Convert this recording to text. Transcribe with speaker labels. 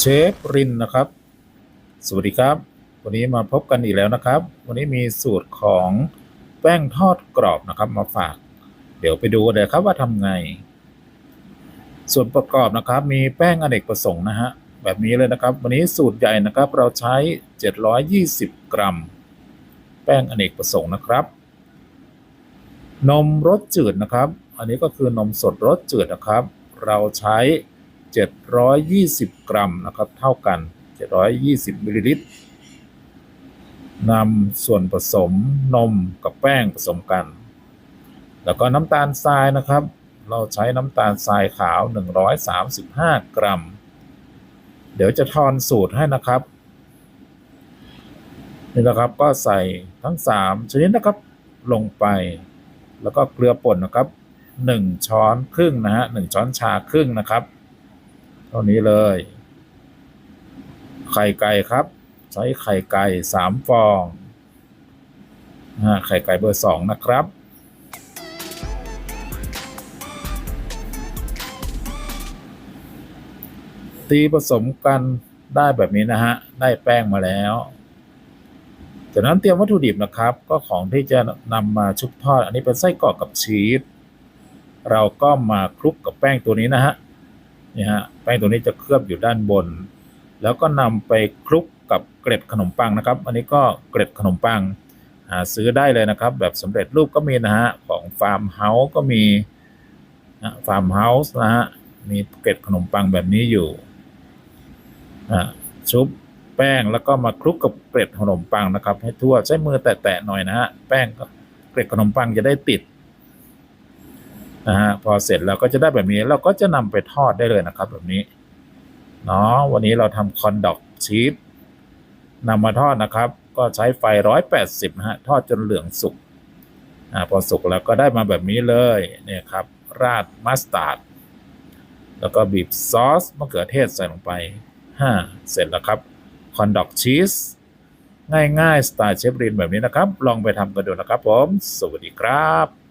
Speaker 1: เชฟรินนะครับ สวัสดีครับ วันนี้มาพบกันอีกแล้วนะครับ วันนี้มีสูตรของแป้งทอดกรอบนะครับมาฝาก เดี๋ยวไปดูกันเลยครับว่าทำไง ส่วนประกอบนะครับ มีแป้งอเนกประสงค์นะฮะแบบนี้เลยนะครับ วันนี้สูตรใหญ่นะครับ เราใช้ 720 กรัม แป้งอเนกประสงค์นะครับ นมรสจืดนะครับ อันนี้ก็คือนมสดรสจืดนะครับ เราใช้ 720 กรัมนะครับ เท่ากัน 720มิลลิลิตรนำส่วนผสมนมกับแป้งผสมกัน แล้วก็น้ำตาลทรายนะครับ เราใช้น้ำตาลทรายขาว 135 กรัม เดี๋ยวจะทอนสูตรให้นะครับ นี่นะครับก็ใส่ทั้ง 3 ชนิดนะครับลงไป แล้วก็เกลือป่นนะครับ 1 ช้อนครึ่งนะฮะ1ช้อนชาครึ่งนะครับ เท่านี้เลย ไข่ไก่ครับ ใช้ไข่ไก่สามฟองนะไข่ไก่เบอร์สองนะครับตีผสมกันได้แบบนี้นะฮะ ได้แป้งมาแล้ว จากนั้นเตรียมวัตถุดิบนะครับ ก็ของที่จะนำมาชุบทอด อันนี้เป็นไส้กรอกกับชีส เราก็มาคลุกกับแป้งตัวนี้นะฮะ นี่ฮะแป้งตัวนี้จะเคลือบอยู่ด้านบน แล้วก็นำไปคลุกกับเกล็ดขนมปังนะครับ อันนี้ก็เกล็ดขนมปังหาซื้อได้เลยนะครับ แบบสำเร็จรูปก็มีนะฮะของฟาร์มเฮาส์ก็มีนะฟาร์มเฮาส์นะฮะมีเกล็ดขนมปังแบบนี้อยู่อะชุบแป้งแล้วก็มาคลุกกับเกล็ดขนมปังนะครับ ให้ทั่วใช้มือแตะๆหน่อยนะฮะแป้งก็เกล็ดขนมปังจะได้ติด นะฮะพอเสร็จเราก็จะได้แบบนี้เราก็จะนำไปทอดได้เลยนะครับ แบบนี้เนาะวันนี้เราทำคอนดอกชีสนำมาทอดนะครับ ก็ใช้ไฟ180นะฮะทอดจนเหลืองสุกอ่าพอสุกแล้วก็ได้มาแบบนี้เลยเนี่ยครับ ราดมัสตาร์ดแล้วก็บีบซอสมะเขือเทศใส่ลงไปฮ่าเสร็จแล้วครับคอนดอกชีสง่ายๆสไตล์เชฟรินแบบนี้นะครับ ลองไปทำกันดูนะครับผม สวัสดีครับ